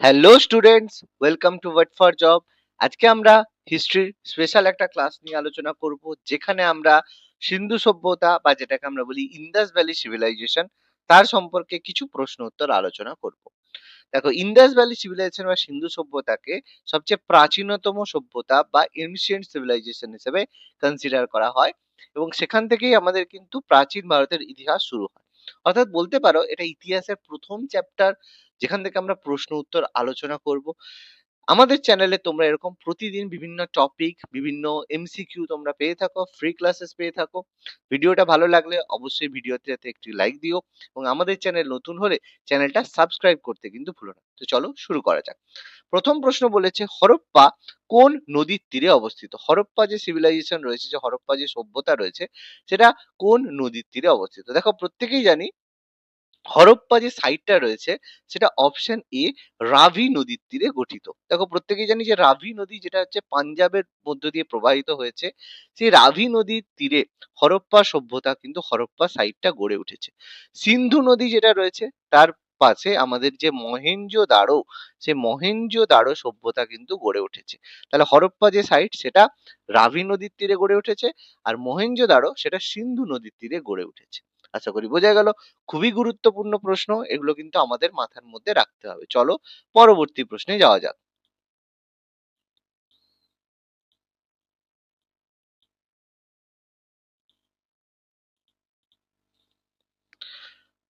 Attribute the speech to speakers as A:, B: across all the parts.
A: Hello students welcome to wait for job আজকে আমরা হিস্ট্রির special একটা ক্লাস নিয়ে আলোচনা করব, যেখানে আমরা সিন্ধু সভ্যতা বা যেটাকে আমরা বলি ইন্দাস ভ্যালি সিভিলাইজেশন তার সম্পর্কে কিছু প্রশ্ন উত্তর আলোচনা করব। দেখো ইন্দাস ভ্যালি সিভিলাইজেশন বা সিন্ধু সভ্যতাকে সবচেয়ে প্রাচীনতম সভ্যতা বা এনশিয়েন্ট সিভিলাইজেশন হিসেবে কনসিডার করা হয় এবং সেখান থেকেই আমাদের কিন্তু প্রাচীন ভারতের ইতিহাস শুরু হয়। অর্থাৎ বলতে পারো, এটা ইতিহাসের প্রথম চ্যাপ্টার যেখান থেকে আমরা প্রশ্ন, উত্তর আলোচনা করব। আমাদের চ্যানেলে তোমরা এরকম প্রতিদিন বিভিন্ন টপিক বিভিন্ন এমসিকিউ তোমরা পেয়ে থাকো ফ্রি ক্লাসেস পেয়ে থাকো। ভিডিওটা ভালো লাগলে অবশ্যই ভিডিওতে একটি লাইক দিও এবং আমাদের চ্যানেল নতুন হলে চ্যানেলটা সাবস্ক্রাইব করতে কিন্তু ভুলো না। তো চলো শুরু করা যাক। প্রথম প্রশ্ন বলেছে, হরপ্পা কোন নদীর তীরে অবস্থিত? হরপ্পা যে সিভিলাইজেশন রয়েছে, যে হরপ্পা যে সভ্যতা রয়েছে, সেটা কোন নদীর তীরে অবস্থিত? দেখো, প্রত্যেকেই জানি হরপ্পা যে সাইটটা রয়েছে, সেটা অপশন এ রাভি নদীর তীরে গঠিত। দেখো, প্রত্যেকেই জানি যে রাভি নদী যেটা হচ্ছে পাঞ্জাবের মধ্য দিয়ে প্রবাহিত হয়েছে, সেই রাভি নদীর তীরে হরপ্পা সভ্যতা কিন্তু হরপ্পা সাইটটা গড়ে উঠেছে। সিন্ধু নদী যেটা রয়েছে, তার পাশে আমাদের যে মহেঞ্জো দাড়ো সে মহেঞ্জো দাড়ো সভ্যতা কিন্তু গড়ে উঠেছে। তাহলে হরপ্পা যে সাইট সেটা রাভি নদীর তীরে গড়ে উঠেছে, আর মহেঞ্জো দাড়ো সেটা সিন্ধু নদীর তীরে গড়ে উঠেছে। আশা করি বোঝা গেল। খুবই গুরুত্বপূর্ণ প্রশ্ন, এগুলো কিন্তু আমাদের মাথার মধ্যে রাখতে হবে। চলো পরবর্তী প্রশ্নে যাওয়া যাক।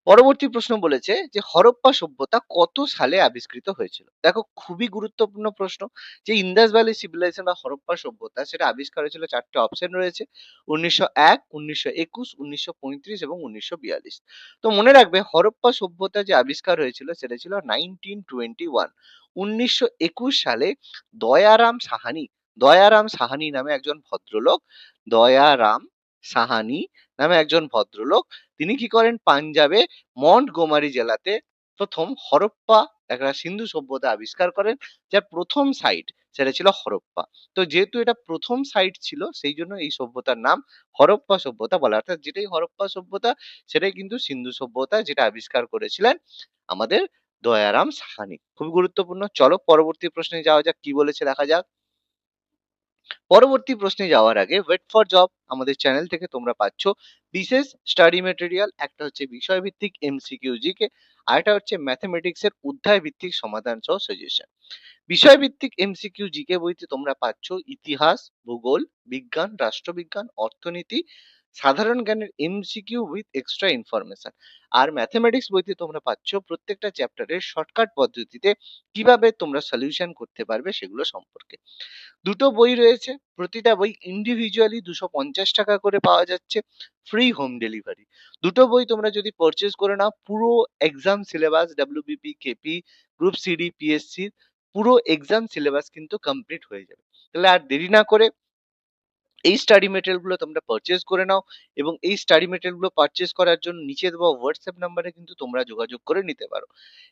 A: পরবর্তী প্রশ্ন বলেছে যে হরপ্পা সভ্যতা কত সালে আবিষ্কৃত হয়েছিল? দেখো, খুবই গুরুত্বপূর্ণ প্রশ্ন যে ইন্দাস ভ্যালি সিভিলাইজেশন বা হরপ্পা সভ্যতা সেটা আবিষ্কার হয়েছিল চারটে অপশন রয়েছে, উনিশশো এক, উনিশশো একুশ, উনিশশো পঁয়ত্রিশ এবং উনিশশো বিয়াল্লিশ। তো মনে রাখবে, হরপ্পা সভ্যতা যে আবিষ্কার হয়েছিল সেটা ছিল নাইনটিন টোয়েন্টি ওয়ান। উনিশশো একুশ সালে দয়ারাম সাহানি দয়ারাম সাহানি নামে একজন ভদ্রলোক, দয়ারাম সাহানি নামে একজন ভদ্রলোক, তিনি কি করেন? পাঞ্জাবে মন্ট গোমারি জেলাতে প্রথম হরপ্পা, একটা সিন্ধু সভ্যতা আবিষ্কার করেন, যার প্রথম সাইট সেটা ছিল হরপ্পা। তো যেহেতু এটা প্রথম সাইট ছিল, সেই জন্য এই সভ্যতার নাম হরপ্পা সভ্যতা বলা অর্থাৎ যেটাই হরপ্পা সভ্যতা, সেটাই কিন্তু সিন্ধু সভ্যতা যেটা আবিষ্কার করেছিলেন আমাদের দয়ারাম সাহানি। খুব গুরুত্বপূর্ণ। চলো পরবর্তী প্রশ্নে যাওয়া যাক, কি বলেছে, দেখা যাক। পরবর্তী প্রশ্নে যাওয়ার আগে ওয়েট ফর জব আমাদের চ্যানেল থেকে তোমরা পাচ্ছ। বিশেষ স্টাডি মেটেরিয়াল একটা হচ্ছে বিষয়ভিত্তিক এমসিকিউ জিকে আর একটা হচ্ছে ম্যাথমেটিক্সের অধ্যায় ভিত্তিক সমাধান সহ সাজেশন বিষয়ভিত্তিক এমসিকিউ জিকে বইতে তোমরা পাচ্ছ ইতিহাস, ভূগোল, বিজ্ঞান, রাষ্ট্রবিজ্ঞান, অর্থনীতি সাধারণ জ্ঞানের এমসিকিউ উইথ এক্সট্রা ইনফরমেশন আর ম্যাথমেটিক্স বইতে তোমরা পাচ্ছ প্রত্যেকটা চ্যাপ্টারের শর্টকাট পদ্ধতিতে কীভাবে তোমরা সলিউশন করতে পারবে সেগুলো সম্পর্কে। দুটো বই রয়েছে, প্রতিটা বই ইন্ডিভিজুয়ালি দুশো পঞ্চাশ টাকা করে পাওয়া যাচ্ছে ফ্রি হোম ডেলিভারি দুটো বই তোমরা যদি পারচেস করে নাও, পুরো exam syllabus WBP KP group CD PSC পুরো এক্সাম সিলেবাস কিন্তু কমপ্লিট হয়ে যাবে। তাহলে আর দেরি না করে এই স্টাডি মেটেরিয়ালগুলো তোমরা পারচেস করে নাও এবং এই স্টাডি মেটেরিয়ালগুলো পারচেস করার জন্য নিচে দেওয়া হোয়াটসঅ্যাপ নাম্বারে কিন্তু তোমরা যোগাযোগ করে নিতে পারো।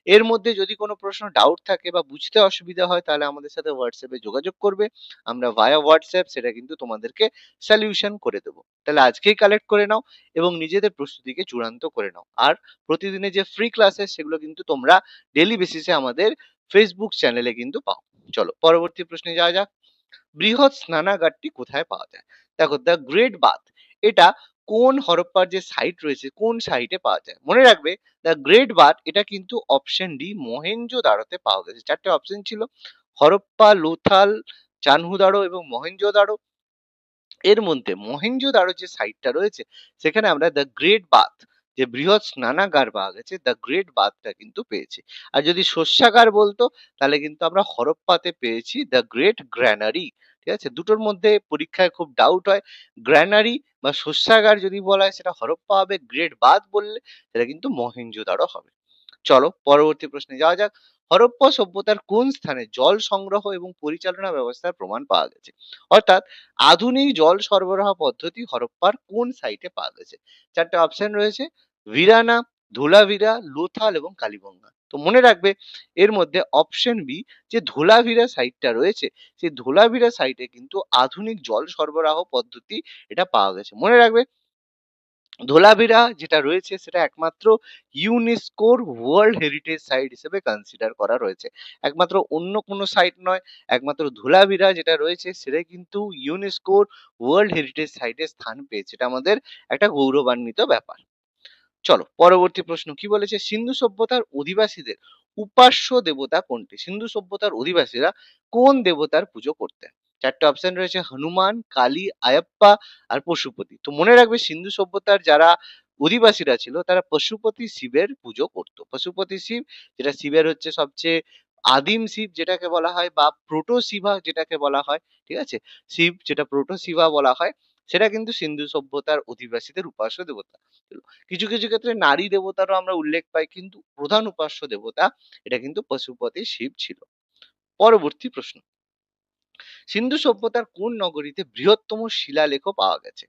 A: এর মধ্যে যদি কোনো প্রশ্ন ডাউট থাকে বা বুঝতে অসুবিধা হয়, তাহলে আমাদের সাথে হোয়াটসঅ্যাপে যোগাযোগ করবে। আমরা ভায়া হোয়াটসঅ্যাপ সেটা কিন্তু তোমাদেরকে সলিউশন করে দেবো। তাহলে আজকেই কালেক্ট করে নাও এবং নিজেদের প্রস্তুতিকে চূড়ান্ত করে নাও। আর প্রতিদিনের যে ফ্রি ক্লাসেস সেগুলো কিন্তু তোমরা ডেলি বেসিসে আমাদের ফেসবুক চ্যানেলে কিন্তু পাও। চলো, পরবর্তী প্রশ্নে যাওয়া যাক। বৃহৎ স্নানাগারটি কোথায় পাওয়া যায়? দেখো দ্য গ্রেট বাথ এটা কোন হরপ্পার যে সাইট রয়েছে, কোন সাইটে পাওয়া যায়? মনে রাখবে দ্য গ্রেট বাথ এটা কিন্তু অপশন ডি মহেঞ্জো দাড়োতে পাওয়া গেছে। চারটে অপশন ছিল, হরপ্পা, লোথাল চানহুদাড়ো এবং মহেঞ্জো দাড়ো এর মধ্যে মহেঞ্জো দাড়ো যে সাইটটা রয়েছে, সেখানে আমরা দ্য গ্রেট বাথ যে বৃহৎ স্নানাগার পাওয়া গেছে দ্য গ্রেট বাথটা কিন্তু পেয়েছি। আর যদি শস্যাগার বলতো, তাহলে কিন্তু আমরা হরপ্পাতে পেয়েছি দ্য গ্রেট গ্র্যানারি ঠিক আছে? দুটোর মধ্যে পরীক্ষায় খুব ডাউট হয়। গ্র্যানারি বা শস্যাগার যদি বলা হয়, সেটা হরপ্পা হবে। গ্রেট বাথ বললে সেটা কিন্তু মহেঞ্জোদারো হবে। চলো পরবর্তী প্রশ্নে যাওয়া যাক। হরপ্পা সভ্যতার কোন স্থানে জল সংগ্রহ এবং পরিচালনা ব্যবস্থার প্রমাণ পাওয়া গেছে? অর্থাৎ আধুনিক জল সরবরাহ পদ্ধতি হরপ্পার কোন সাইটে পাওয়া গেছে? চারটে অপশন রয়েছে। ভিরানা, ধুলাভিরা, লোথাল এবং কালীগঙ্গা তো মনে রাখবে, এর মধ্যে অপশন বি যে ধোলাভিরা সাইটটা রয়েছে, সেই ধোলাভিরা সাইটে কিন্তু আধুনিক জল সরবরাহ পদ্ধতি এটা পাওয়া গেছে। মনে রাখবে, ধোলাভিরা যেটা রয়েছে সেটা একমাত্র ইউনেস্কোর ওয়ার্ল্ড হেরিটেজ সাইট হিসেবে কনসিডার করা রয়েছে। একমাত্র অন্য কোনো সাইট নয়, একমাত্র ধোলাভিরা যেটা রয়েছে সেটাই কিন্তু ইউনেস্কোর ওয়ার্ল্ড হেরিটেজ সাইটে স্থান পেয়েছে। এটা আমাদের একটা গৌরবান্বিত ব্যাপার। চলো, পরবর্তী প্রশ্ন, কি বলেছে? সিন্ধু সভ্যতার অধিবাসীদের উপাস্য দেবতা কোনটি? সিন্ধু সভ্যতার অধিবাসীরা কোন দেবতার পুজো করতেন? চারটে অপশন রয়েছে, হনুমান, কালী, আয়াপ্পা আর পশুপতি। তো মনে রাখবে, সিন্ধু সভ্যতার যারা অধিবাসীরা ছিল, তারা পশুপতি শিবের পুজো করত। পশুপতি শিব, যেটা শিবের হচ্ছে সবচেয়ে আদিম শিব, যেটাকে বলা হয়, বা প্রোটো শিবা যেটাকে বলা হয়, ঠিক আছে? শিব, যেটা প্রোটো শিবা বলা হয় সেটা কিন্তু সিন্ধু সভ্যতার অধিবাসীদের উপাস্য দেবতা। কিছু কিছু ক্ষেত্রে নারী দেবতারও আমরা উল্লেখ পাই, কিন্তু প্রধান উপাস্য দেবতা এটা কিন্তু পশুপতি শিব ছিল। পরবর্তী প্রশ্ন। সিন্ধু সভ্যতার কোন নগরীতে বৃহত্তম শিলালেখ পাওয়া গেছে?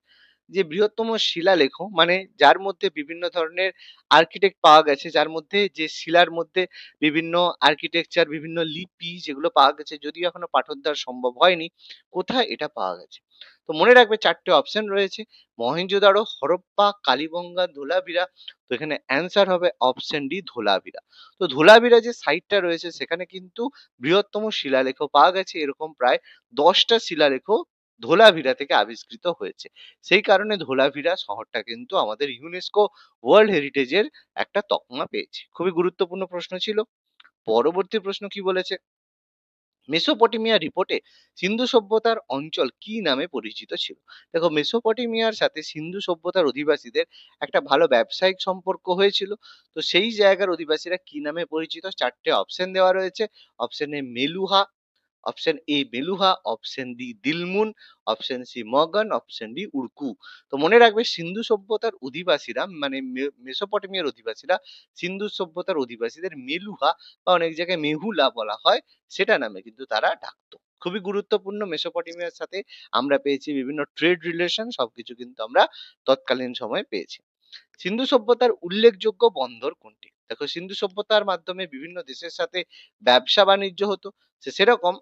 A: যে বৃহত্তম শিলালেখ মানে যার মধ্যে বিভিন্ন ধরনের আর্কিটেক্ট পাওয়া গেছে, যার মধ্যে যে শিলার মধ্যে বিভিন্ন আর্কিটেকচার বিভিন্ন লিপি যেগুলো পাওয়া গেছে, যদিও এখনও পাঠোদ্ধার সম্ভব হয়নি, কোথায় এটা পাওয়া গেছে? তো মনে রাখবে চারটে অপশন রয়েছে মহেঞ্জোদারো হরপ্পা, কালীবঙ্গা, ধোলাভিরা, তো এখানে অ্যান্সার হবে অপশন ডি ধোলাভিরা। তো ধোলাভিরা যে সাইটটা রয়েছে, সেখানে কিন্তু বৃহত্তম শিলালেখ পাওয়া গেছে, এরকম প্রায় দশটা শিলালেখ ধোলাভিরা থেকে আবিষ্কৃত হয়েছে। সেই কারণে ধোলাভিরা শহরটা কিন্তু আমাদের ইউনেস্কো ওয়ার্ল্ড হেরিটেজের একটা তকমা পেয়েছে। খুবই গুরুত্বপূর্ণ প্রশ্ন ছিল। পরবর্তী প্রশ্ন কি বলেছে? মেসোপটেমিয়া রিপোর্টে সিন্ধু সভ্যতার অঞ্চল কি নামে পরিচিত ছিল? দেখো, মেসোপটেমিয়ার সাথে সিন্ধু সভ্যতার অধিবাসীদের একটা ভালো ব্যবসায়িক সম্পর্ক হয়েছিল। তো সেই জায়গার অধিবাসীরা কি নামে পরিচিত? চারটে অপশন দেওয়া রয়েছে। Option A Meluha option A বেলুহা option D Dilmun option C Magan option D উড়কু। তো মনে রাখবে সিন্ধু সভ্যতার অধিবাসীরা মানে মেসোপটেমিয়ার অধিবাসীরা, সিন্ধু সভ্যতার অধিবাসীদের মেলুহা বা অনেক জায়গায় মেহুলা বলা হয়, সেটা নামে কিন্তু তারা ডাকতো। খুবই গুরুত্বপূর্ণ মেসোপটেমিয়ার সাথে আমরা পেয়েছি বিভিন্ন ট্রেড রিলেশন, সবকিছু কিন্তু আমরা তৎকালীন সময়ে পেয়েছি। সিন্ধু সভ্যতার উল্লেখযোগ্য বন্দর কোনটি? দেখো, সিন্ধু সভ্যতার মাধ্যমে বিভিন্ন দেশের সাথে ব্যবসা বাণিজ্য হতো সেরকম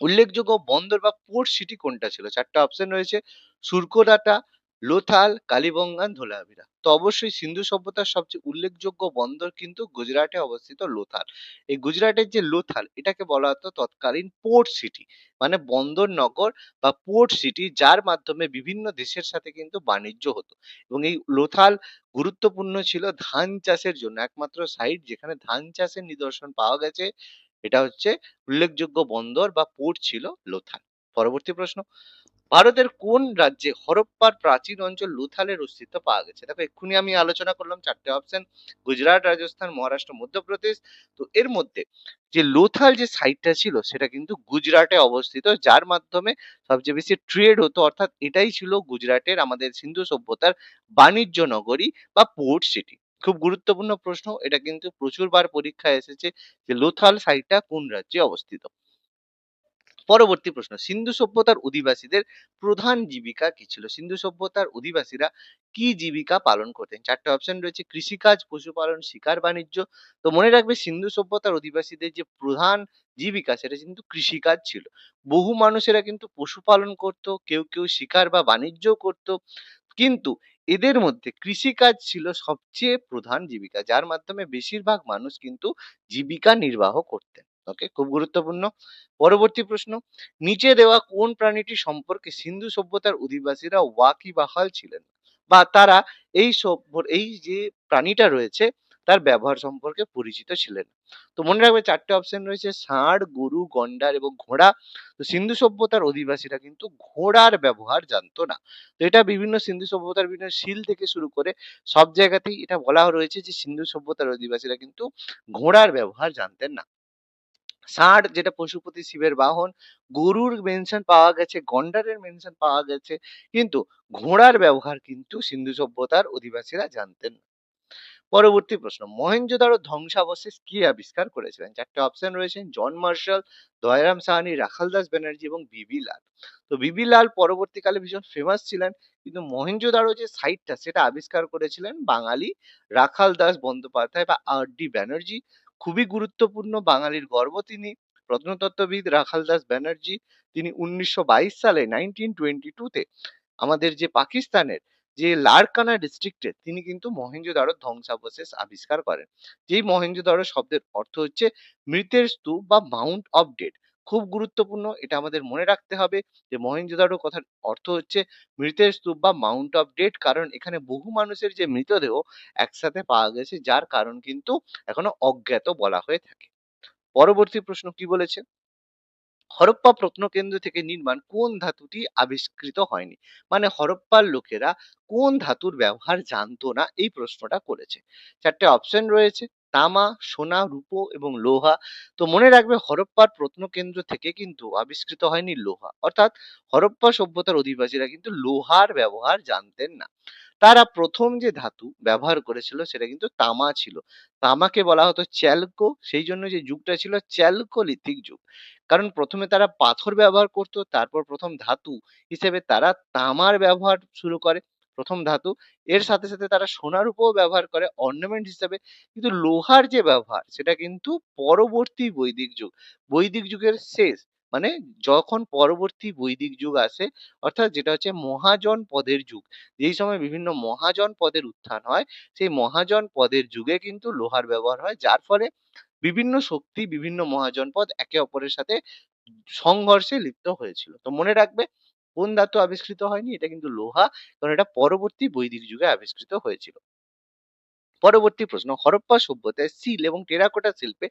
A: উল্লেখযোগ্য বন্দর বা পোর্ট সিটি কোনটা ছিল? চারটা অপশন রয়েছে। সুরকোডাটা লোথাল কালীবঙ্গান ধোলাভিরা তো অবশ্যই সিন্ধু সভ্যতার সবচেয়ে উল্লেখযোগ্য বন্দর কিন্তু গুজরাটে অবস্থিত লোথাল। এই গুজরাটের যে লোথাল, এটাকে বলা হতো তৎকালীন পোর্ট সিটি মানে বন্দর, নগর বা পোর্ট সিটি যার মাধ্যমে বিভিন্ন দেশের সাথে কিন্তু বাণিজ্য হতো। এবং এই লোথাল গুরুত্বপূর্ণ ছিল ধান চাষের জন্য। একমাত্র সাইট যেখানে ধান চাষের নিদর্শন পাওয়া গেছে। এটা হচ্ছে উল্লেখযোগ্য বন্দর বা পোর্ট ছিল লোথাল। পরবর্তী প্রশ্ন, ভারতের কোন রাজ্যে হরপ্পার প্রাচীন অঞ্চল লোথালের অস্তিত্ব পাওয়া গেছে? দেখো, এক্ষুনি আমি আলোচনা করলাম, চারটে অপশন গুজরাট, রাজস্থান, মহারাষ্ট্র, মধ্যপ্রদেশ। তো এর মধ্যে যে লোথাল যে সাইটটা ছিল, সেটা কিন্তু গুজরাটে অবস্থিত, যার মাধ্যমে সবচেয়ে বেশি ট্রেড হতো। অর্থাৎ এটাই ছিল গুজরাটের আমাদের সিন্ধু সভ্যতার বাণিজ্য নগরী বা পোর্ট সিটি খুব গুরুত্বপূর্ণ প্রশ্ন। এটা কিন্তু প্রচুরবার পরীক্ষায় এসেছে যে লোথাল সাইটটা কোন রাজ্যে অবস্থিত? পরবর্তী প্রশ্ন, সিন্ধু সভ্যতার অধিবাসীদের প্রধান জীবিকা কি ছিল? সিন্ধু সভ্যতার অধিবাসীরা কি জীবিকা পালন করতেন? চারটে অপশন রয়েছে, কৃষিকাজ, পশুপালন, শিকার, বাণিজ্য। তো মনে রাখবে, সিন্ধু সভ্যতার অধিবাসীদের যে প্রধান জীবিকা, সেটা কিন্তু কৃষিকাজ ছিল। বহু মানুষেরা কিন্তু পশুপালন করত, কেউ কেউ শিকার বা বাণিজ্য করত। কিন্তু এদের মধ্যে কৃষিকাজ ছিল সবচেয়ে প্রধান জীবিকা, যার মাধ্যমে বেশিরভাগ মানুষ কিন্তু জীবিকা নির্বাহ করতেন। ওকে খুব গুরুত্বপূর্ণ। পরবর্তী প্রশ্ন, নিচে দেওয়া কোন প্রাণীটি সম্পর্কে সিন্ধু সভ্যতার অধিবাসীরা ওয়াকিবাহাল ছিলেন? বা তারা এই সভ্য, এই যে প্রাণীটা রয়েছে তার ব্যবহার সম্পর্কে পরিচিত ছিলেন। তো মনে রাখবে চারটে অপশন রয়েছে, ষাঁড়, গরু, গন্ডার এবং ঘোড়া। তো সিন্ধু সভ্যতার অধিবাসীরা কিন্তু ঘোড়ার ব্যবহার জানতো না। তো এটা বিভিন্ন সিন্ধু সভ্যতার বিভিন্ন শিল থেকে শুরু করে সব জায়গাতেই এটা বলা রয়েছে যে, সিন্ধু সভ্যতার অধিবাসীরা কিন্তু ঘোড়ার ব্যবহার জানতেন না। ষাঁড় যেটা পশুপতি শিবের বাহন, গরুর মেনশন পাওয়া গেছে, গন্ডারের মেনশন পাওয়া গেছে, কিন্তু ঘোড়ার ব্যবহার কিন্তু সিন্ধু সভ্যতার অধিবাসীরা জানতেন না। পরবর্তী প্রশ্ন মহেঞ্জোদারো ধ্বংসাবশেষ কি আবিষ্কার করেছিলেন? চারটে অপশন রয়েছে জন মার্শাল দয়ারাম সাহানি, রাখাল দাস ব্যানার্জি এবং বিবি লাল। তো বিবি লাল পরবর্তীকালে ভীষণ ফেমাস ছিলেন, কিন্তু মহেঞ্জোদারো যে সাইটটা সেটা আবিষ্কার করেছিলেন বাঙালি রাখাল দাস বন্দ্যোপাধ্যায় বা আর ডি ব্যানার্জি। খুবই গুরুত্বপূর্ণ বাঙালির গর্ব তিনি, প্রত্নতত্ত্ববিদ রাখাল দাস ব্যানার্জি। তিনি উনিশশো বাইশ সালে নাইনটিন টোয়েন্টি টুতে আমাদের যে পাকিস্তানের যে লারকানা ডিস্ট্রিক্টে তিনি কিন্তু মহেঞ্জোদারো ধ্বংসাবশেষ আবিষ্কার করেন। যেই মহেঞ্জোদারো শব্দের অর্থ হচ্ছে মৃতের স্তূপ বা মাউন্ট অফ ডেড খুব গুরুত্বপূর্ণ, এটা আমাদের মনে রাখতে হবে যে মহেঞ্জোদারো কথার অর্থ হচ্ছে মৃতের স্তূপ বা মাউন্ট অফ ডেড কারণ এখানে বহু মানুষের যে মৃতদেহ একসাথে পাওয়া গেছে, যার কারণ কিন্তু এখনও অজ্ঞাত বলা হয়ে থাকে। পরবর্তী প্রশ্ন কি বলেছে? হরপ্পা প্রত্নকেন্দ্র থেকে নির্মাণ কোন ধাতুটি আবিষ্কৃত হয়নি? মানে হরপ্পার লোকেরা কোন ধাতুর ব্যবহার জানতো না? এই প্রশ্নটা করেছে। চারটে অপশন রয়েছে, তামা, সোনা, রূপো এবং লোহা। তো মনে রাখবে হরপ্পার প্রত্নকেন্দ্র থেকে কিন্তু আবিষ্কৃত হয়নি লোহা। অর্থাৎ হরপ্পা সভ্যতার অধিবাসীরা কিন্তু লোহার ব্যবহার জানতেন না। তারা প্রথম যে ধাতু ব্যবহার করেছিল সেটা কিন্তু তামা ছিল। তামাকে বলা হতো চ্যালকো, সেই জন্য যে যুগটা ছিল চ্যালকোলিথিক যুগ। কারণ প্রথমে তারা পাথর ব্যবহার করত, তারপর প্রথম ধাতু হিসেবে তারা তামার ব্যবহার শুরু করে, প্রথম ধাতু। এর সাথে সাথে তারা সোনার উপও ব্যবহার করে, অর্নামেন্ট হিসেবে। কিন্তু লোহার যে ব্যবহার, সেটা কিন্তু পরবর্তী বৈদিক যুগ। বৈদিক যুগের শেষ মানে যখন পরবর্তী বৈদিক যুগ আসে, অর্থাৎ যেটা হচ্ছে মহাজন পদের যুগ, যেই সময় বিভিন্ন মহাজন পদের উত্থান হয়, সেই মহাজন পদের যুগে কিন্তু লোহার ব্যবহার হয়, যার ফলে বিভিন্ন শক্তি, বিভিন্ন মহাজনপদ একে অপরের সাথে সংঘর্ষে লিপ্ত হয়েছিল। তো মনে রাখবে, কোন ধাতু আবিষ্কৃত হয়নি, এটা কিন্তু লোহা, কারণ এটা পরবর্তী বৈদিক যুগে আবিষ্কৃত হয়েছিল। পরবর্তী প্রশ্ন, হরপ্পা সভ্যতায় সিল এবং টেরাকোটা শিল্পে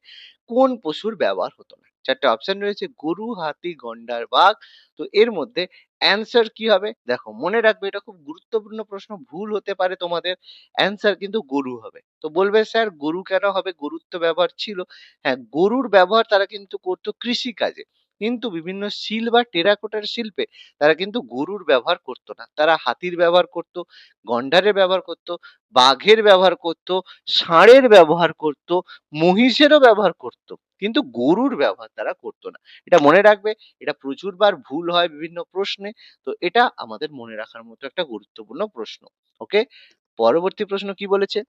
A: কোন পশুর ব্যবহার হতো না? চারটে অপশন রয়েছে, গরু, হাতি, গন্ডার, বাঘ। তো এর মধ্যে অ্যান্সার কি হবে? দেখো, মনে রাখবে, এটা খুব গুরুত্বপূর্ণ প্রশ্ন, ভুল হতে পারে তোমাদের। অ্যান্সার কিন্তু গরু হবে। তো বলবে, স্যার, গরু কেন হবে? গরুর তো ব্যবহার ছিল। হ্যাঁ গরুর ব্যবহার তারা কিন্তু করতো কৃষি কাজে কিন্তু বিভিন্ন শিল বা টেরাকোটার শিল্পে তারা কিন্তু গরুর ব্যবহার করতো না। তারা হাতির ব্যবহার করতো, গন্ডারের ব্যবহার করতো, বাঘের ব্যবহার করত, ষাঁড়ের ব্যবহার করত, মহিষেরও ব্যবহার করত। কিন্তু গরুর ব্যবহার তারা করতো না। এটা মনে রাখবে, এটা প্রচুরবার ভুল হয় বিভিন্ন প্রশ্নে। তো এটা আমাদের মনে রাখার মতো একটা গুরুত্বপূর্ণ প্রশ্ন, ওকে? পরবর্তী প্রশ্ন কি বলেছে?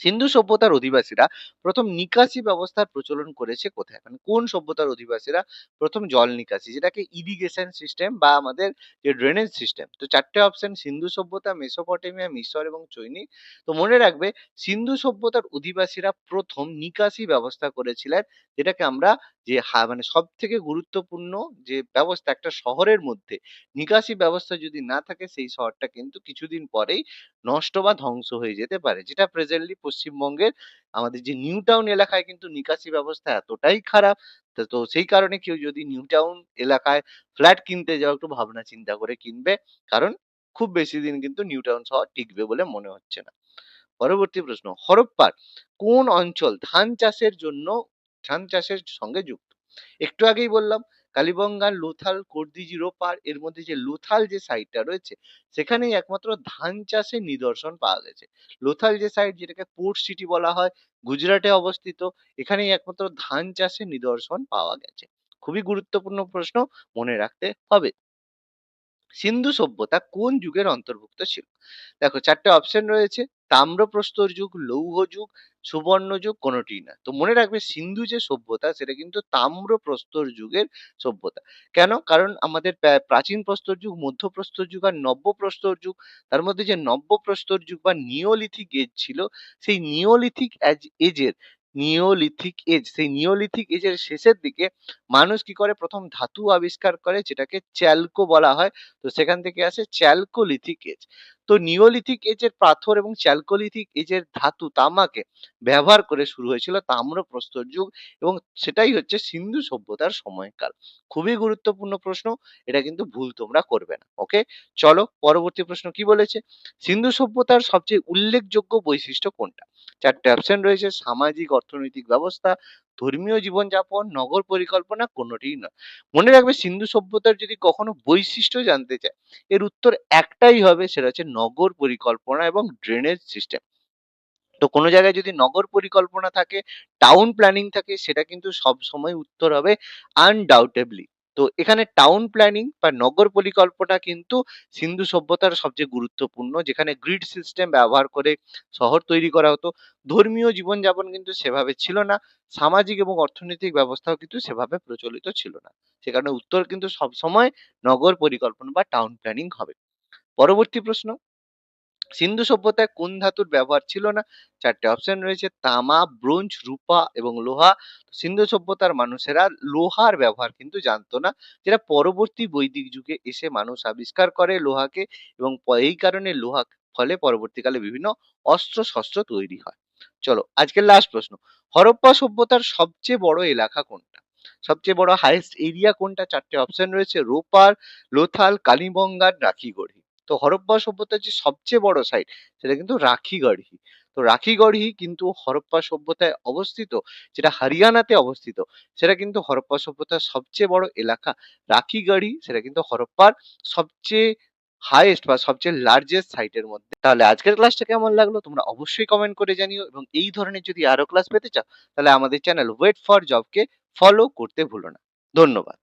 A: সিন্ধু সভ্যতার অধিবাসীরা প্রথম নিকাশি ব্যবস্থার প্রচলন করেছে কোথায়? মানে কোন সভ্যতার অধিবাসীরা প্রথম জল নিকাশি, যেটাকে ইরিগেশন সিস্টেম বা আমাদের যে ড্রেনেজ সিস্টেম তো চারটে অপশন সিন্ধু সভ্যতা, মেসোপটেমিয়া, মিশর এবং চৈনিক তো মনে রাখবে, সিন্ধু সভ্যতার অধিবাসীরা প্রথম নিকাশি ব্যবস্থা করেছিলেন, যেটাকে আমরা যে মানে সব থেকে গুরুত্বপূর্ণ যে ব্যবস্থা একটা শহরের মধ্যে, নিকাশি ব্যবস্থা যদি না থাকে, সেই শহরটা কিন্তু কিছুদিন পরেই নষ্ট বা ধ্বংস হয়ে যেতে পারে। যেটা প্রেজেন্টলি পশ্চিমবঙ্গের আমাদের যে নিউ টাউন এলাকায় কিন্তু নিকাশি ব্যবস্থা এতটাই খারাপ। তো সেই কারণে কেউ যদি নিউ টাউন এলাকায় ফ্ল্যাট কিনতে যাও, একটু ভাবনা চিন্তা করে কিনবে। কারণ খুব বেশি দিন কিন্তু নিউ টাউন শহর টিকবে বলে মনে হচ্ছে না। পরবর্তী প্রশ্ন হরপ্পার কোন অঞ্চল ধান চাষের জন্য ধান চাষের সঙ্গে যুক্ত। একটু আগেই বললাম কালীবঙ্গা লোথাল কর্দি জিরো পার, এর মধ্যে যে লোথাল যে সাইটটা রয়েছে, সেখানেই একমাত্র ধান চাষের নিদর্শন পাওয়া গেছে। লোথাল যে সাইট যেটাকে পোর্ট সিটি বলা হয়, গুজরাটে অবস্থিত, এখানেই একমাত্র ধান চাষের নিদর্শন পাওয়া গেছে। খুবই গুরুত্বপূর্ণ প্রশ্ন মনে রাখতে হবে। সিন্ধু সভ্যতা কোন যুগের অন্তর্ভুক্ত ছিল? দেখো, চারটে অপশন রয়েছে। তাম্রপ্রস্তর যুগ, লৌহ যুগ, সুবর্ণ যুগ, কোনোটিই না। তো মনে রাখবে, সিন্ধু যে সভ্যতা, সেটা কিন্তু তাম্রপ্রস্তর যুগের সভ্যতা। কেন? কারণ আমাদের প্রাচীন প্রস্তর যুগ, মধ্যপ্রস্তর যুগ আর নব্যপ্রস্তর যুগ, তার মধ্যে যে নব্যপ্রস্তর যুগ বা নিওলিথিক এজ ছিল, সেই নিওলিথিক এজ, এজের নিওলিথিক এজ, সেই নিওলিথিক এজের শেষের দিকে মানুষ কি করে? প্রথম ধাতু আবিষ্কার করে, যেটাকে চ্যালকো বলা হয়। তো সেখান থেকে আসে চ্যালকোলিথিক এজ। তো নিওলিথিক এজের পাথর এবং চ্যালকোলিথিক এজের ধাতু তামাকে ব্যবহার করে শুরু হয়েছিল তাম্র প্রস্তর যুগ এবং সেটাই হচ্ছে সিন্ধু সভ্যতার সময়কাল। খুবই গুরুত্বপূর্ণ প্রশ্ন, এটা কিন্তু ভুল তোমরা করবে না ওকে চলো পরবর্তী প্রশ্ন কি বলেছে? সিন্ধু সভ্যতার সবচেয়ে উল্লেখযোগ্য বৈশিষ্ট্য কোনটা? চারটে অপশন রয়েছে, সামাজিক, অর্থনৈতিক ব্যবস্থা ধর্মীয় জীবনযাপন, নগর পরিকল্পনা কোনোটিই নয়। মনে রাখবে সিন্ধু সভ্যতার যদি কখনো বৈশিষ্ট্য জানতে চায়, এর উত্তর একটাই হবে, সেটা হচ্ছে নগর পরিকল্পনা এবং ড্রেনেজ সিস্টেম তো কোনো জায়গায় যদি নগর পরিকল্পনা থাকে টাউন প্ল্যানিং থাকে, সেটা কিন্তু সব সময় উত্তর হবে আনডাউটেবলি তো এখানে টাউন প্ল্যানিং বা নগর পরিকল্পনা কিন্তু সিন্ধু সভ্যতার সবচেয়ে গুরুত্বপূর্ণ, যেখানে গ্রিড সিস্টেম ব্যবহার করে শহর তৈরি করা হতো। ধর্মীয় জীবনযাপন কিন্তু সেভাবে ছিল না, সামাজিক এবং অর্থনৈতিক ব্যবস্থাও কিন্তু সেভাবে প্রচলিত ছিল না। সে কারণে উত্তর কিন্তু সবসময় নগর পরিকল্পনা বা টাউন প্ল্যানিং হবে। পরবর্তী প্রশ্ন। সিন্ধু সভ্যতায় কোন ধাতুর ব্যবহার ছিল না? চারটে অপশন রয়েছে, তামা, ব্রোঞ্জ, রূপা এবং লোহা। সিন্ধু সভ্যতার মানুষেরা লোহার ব্যবহার কিন্তু জানতো না, যেটা পরবর্তী বৈদিক যুগে এসে মানুষ আবিষ্কার করে লোহাকে এবং এই কারণে লোহা ফলে পরবর্তীকালে বিভিন্ন অস্ত্র শস্ত্র তৈরি হয়। চলো, আজকের লাস্ট প্রশ্ন। হরপ্পা সভ্যতার সবচেয়ে বড় এলাকা কোনটা? সবচেয়ে বড় হাইয়েস্ট এরিয়া কোনটা? চারটে অপশন রয়েছে, রোপার, লোথাল কালিবঙ্গার রাখিগড়ি। তো হরপ্পা সভ্যতার যে সবচেয়ে বড় সাইট সেটা কিন্তু রাখিগড়ি তো রাখিগড়ি কিন্তু হরপ্পা সভ্যতায় অবস্থিত, যেটা হরিয়ানাতে অবস্থিত, সেটা কিন্তু হরপ্পা সভ্যতার সবচেয়ে বড় এলাকা। রাখিগড়ি সেটা কিন্তু হরপ্পার সবচেয়ে হাইয়েস্ট বা সবচেয়ে লার্জেস্ট সাইটের মধ্যে। তাহলে আজকের ক্লাসটা কেমন লাগল? তোমরা অবশ্যই কমেন্ট করে জানিও এবং এই ধরনের যদি আরও ক্লাস পেতে চাও, তাহলে আমাদের চ্যানেল ওয়েট ফর জবকে ফলো করতে ভুলো না। ধন্যবাদ।